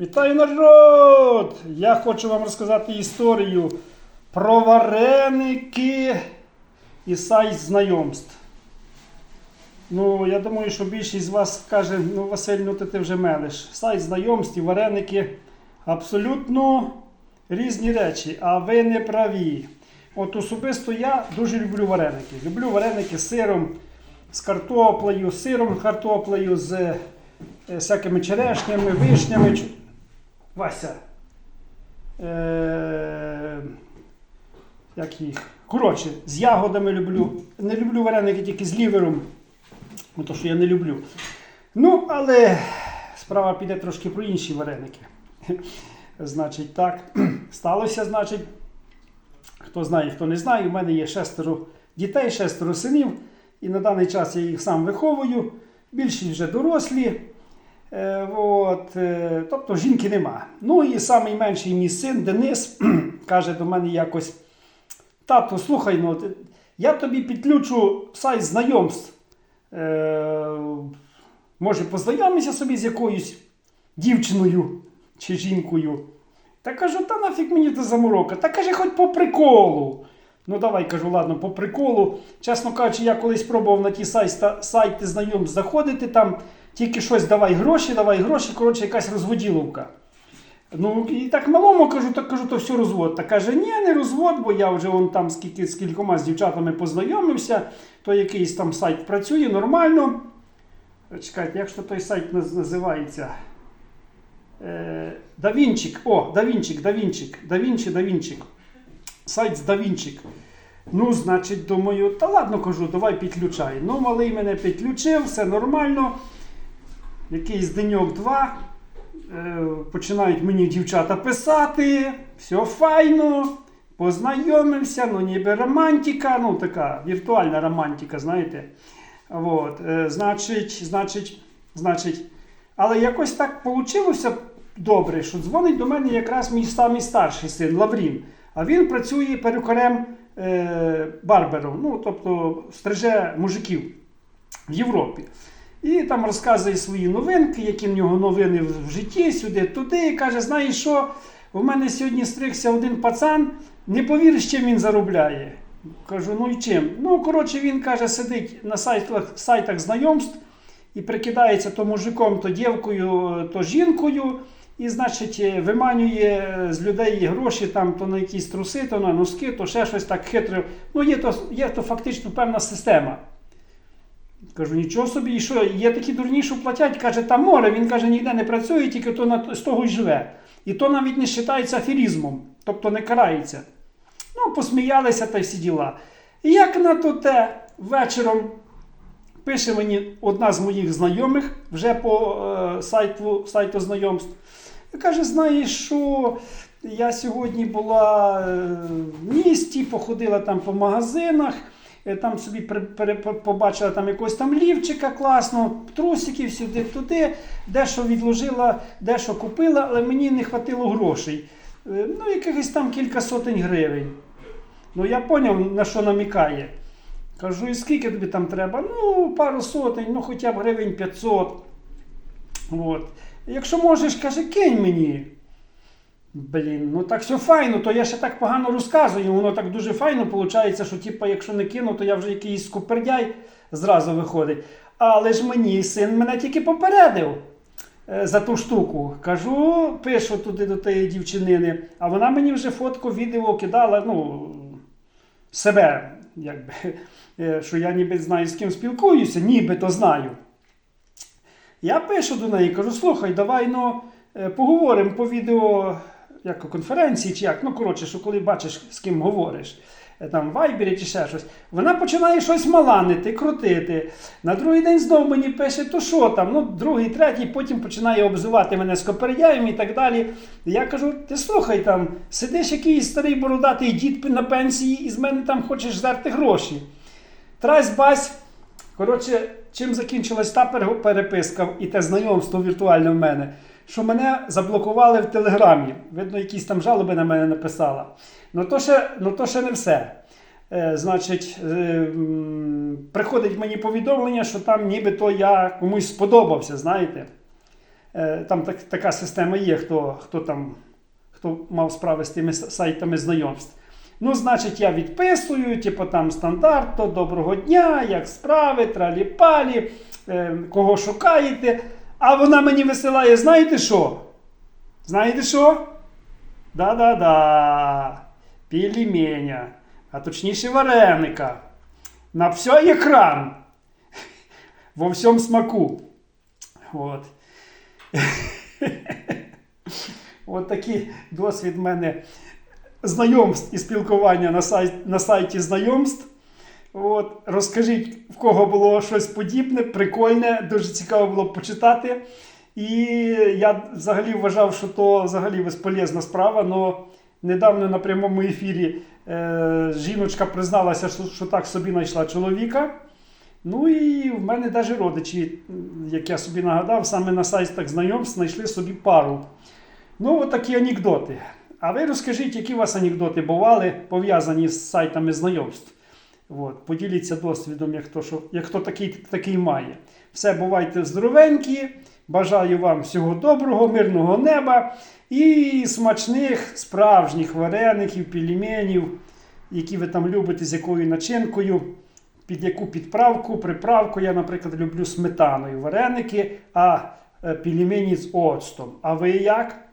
Вітаю народ! Я хочу вам розказати історію про вареники і сайт знайомств. Ну, я думаю, що більшість з вас каже, ну Василь, ну ти, вже мелиш. Сайт знайомств і вареники абсолютно різні речі, а ви не праві. От особисто я дуже люблю вареники. Люблю вареники з сиром, з картоплею, з сиром картоплею, з е, всякими черешнями, вишнями. Вася. Е, як їх? Коротше, з ягодами люблю. Не люблю вареники тільки з лівером. То, що я не люблю. Ну, але справа піде трошки про інші вареники. Значить, так, сталося, значить, хто знає, хто не знає, у мене є шестеро дітей, шестеро синів, і на даний час я їх сам виховую. Більшість вже дорослі. Е, от, е, тобто жінки нема. Ну і найменший мій син Денис каже до мене якось: Тато, слухай, ну, я тобі підключу сайт знайомств. Е, може, познайомися собі з якоюсь дівчиною чи жінкою. Та кажу, та нафіг мені та заморока. Та каже, хоч по приколу. Ну давай кажу, ладно, по приколу. Чесно кажучи, я колись пробував на ті сайти, сайти знайомств заходити, там тільки щось давай гроші, давай гроші, коротше, якась розводіловка. Ну і так малому кажу, так кажу, то все розвод. Та каже, ні, не розвод, бо я вже вон там з кількома з дівчатами познайомився, то якийсь там сайт працює нормально. Чекайте, як то той сайт називається? Е, Давінчик. О, Давінчик, Давінчик, Давінчі, Давінчик. Сайт з Давінчик. Ну, значить, думаю, та ладно кажу, давай підключай. Ну, малий мене підключив, все нормально. Якийсь деньок два. Е, починають мені дівчата писати, все файно, познайомився, ну ніби романтика, ну така віртуальна романтика, знаєте. От, е, значить, значить, значить, але якось так вийшло добре, що дзвонить до мене якраз мій самий старший син Лаврін. А він працює перукарем е, барбером, ну, тобто стриже мужиків в Європі. І там розказує свої новинки, які в нього новини в житті, сюди, туди. І каже: знаєш що, у мене сьогодні стригся один пацан, не повіриш, чим він заробляє. Кажу, ну і чим? Ну, коротше, він каже, сидить на сайтах, сайтах знайомств і прикидається то мужиком, то дівкою, то жінкою. І, значить, е, виманює з людей гроші там то на якісь труси, то на носки, то ще щось так хитро. Ну, є то, є то фактично певна система. Кажу, нічого собі, і що, є такі дурні, що платять, каже, там море. Він каже, ніде не працює, тільки то з того й живе. І то навіть не вважається аферізмом, тобто не карається. Ну, посміялися та всі діла. Як на то те вечором пише мені одна з моїх знайомих вже по е, сайту, сайту знайомств. Каже: знаєш, що я сьогодні була е, в місті, походила там по магазинах. Е, Там собі побачила там якогось там лівчика класно, трусиків сюди, туди, дещо відложила, дещо купила, але мені не хватило грошей. Е, Ну, якихось там кілька сотень гривень. Ну, я поняв, на що намікає. Кажу, і скільки тобі там треба? Ну, пару сотень, ну хоча б гривень 500. От. Якщо можеш, каже, кинь мені. Блін, ну так все файно, то я ще так погано розказую. Воно так дуже файно виходить, що типу, якщо не кину, то я вже якийсь скупердяй зразу виходить. Але ж мені син мене тільки попередив е, за ту штуку. Кажу, пишу туди до тієї дівчинини, а вона мені вже фотку, відео кидала, ну, себе, якби, е, що я ніби знаю, з ким спілкуюся, ніби то знаю. Я пишу до неї, кажу, слухай, давай ну, е, поговоримо по відео як у конференції чи як. Ну, коротше, що коли бачиш, з ким говориш, е, там в Вайбері чи ще щось, вона починає щось маланити, крутити. На другий день знову мені пише, то що там, ну, другий, третій, потім починає обзивати мене скопердяєм і так далі. Я кажу, ти слухай там, сидиш якийсь старий бородатий дід на пенсії і з мене там хочеш здерти гроші. Трась бась. Коротше, чим закінчилась та переписка і те знайомство віртуальне в мене, що мене заблокували в Телеграмі. Видно, якісь там жалоби на мене написала. Ну то ще, ну, то ще не все. Е, значить, е, приходить мені повідомлення, що там нібито я комусь сподобався, знаєте. Е, Там так, така система є, хто, хто там хто мав справи з тими сайтами знайомств. Ну, значить, я відписую, типу там стандарт, то доброго дня, як справи, тралі-палі, е, кого шукаєте. А вона мені висилає, знаєте що? Знаєте що? Да-да-да. Пельменя, а точніше вареника. На всій екран. Во всьому смаку. От. От такий досвід в мене знайомств і спілкування на, сайт, на сайті знайомств. От, розкажіть, в кого було щось подібне, прикольне, дуже цікаво було почитати. І я взагалі вважав, що то взагалі безполезна справа. але недавно на прямому ефірі е, жіночка призналася, що, що так собі знайшла чоловіка. Ну і в мене навіть родичі, як я собі нагадав, саме на сайтах знайомств знайшли собі пару. Ну, от такі анекдоти. А ви розкажіть, які у вас анекдоти бували пов'язані з сайтами знайомств. От, поділіться досвідом, як хто, що, як хто такий, такий має. Все, бувайте здоровенькі. Бажаю вам всього доброго, мирного неба і смачних справжніх вареників, пельменів, які ви там любите, з якою начинкою, під яку підправку, приправку. Я, наприклад, люблю сметаною вареники, а е, пельмені з оцтом. А ви як?